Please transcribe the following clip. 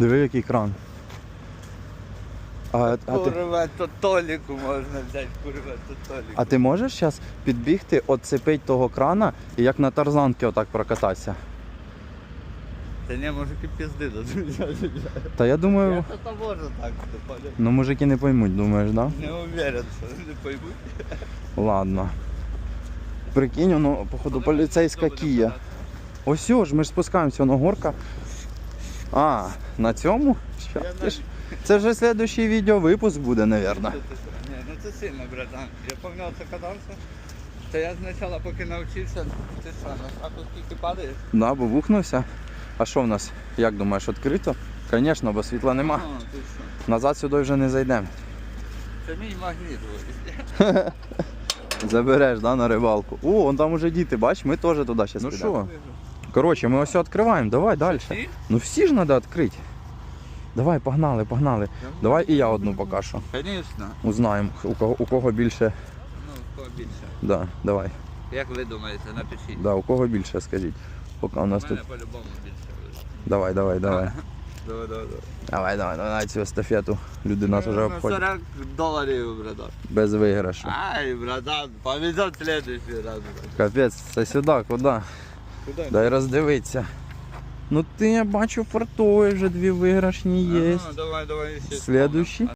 Диви, який кран. А, а, ти, Курва, то толіку можна взяти, курва, то толіку. а ти можеш зараз підбігти, отцепить того крана і як на тарзанки отак прокататися? Та не, мужики пізди дадуть. Та я думаю, Я то можу так, то ну мужики не поймуть, думаєш, да? Не уверен, що не поймуть. Ладно. Прикинь, воно, походу, поліцейська кія. Ось ж, ми ж спускаємося, воно горка. А, на цьому? Я ж- Це вже слідуючий відеовипуск буде, напевно. Ні, ну це сильно, братан. Я пам'ятав, це катався. Та я спочатку, поки навчився, ти що, на шапку скільки падаєш? Да, бабухнувся. А що в нас? Як думаєш, відкрито? Звісно, бо світла нема. Ну, ти що? Назад сюди вже не зайдемо. Це мій магніт. ось. Забереш, да, на рибалку. О, вон там уже діти, бач, ми теж туди зараз Ну підемо. Коротше, ми ось відкриваємо, давай далі. Всі? Ну всі ж треба відкрити. Давай, погнали, погнали. Давай і я одну покажу. Звісно. Узнаємо, у кого, у кого більше. Ну, в кого більше. Да, давай. Як ви думаєте, напишіть. Да, у кого більше, скажіть. Поки у У нас мене тут. по-любому більше. Давай, давай, давай. Давай, давай, давай. Давай, давай, давай цю естафету. Люди нас вже На обходять 40 доларів, братан. без виграшу. Ай, братан, повезет в следующий раз. Капець, це сюди, куди? Куда? Дай роздивитися. Ну ти я бачу фартовий вже дві виграшні є. Ага, давай, давай. ще Следующий.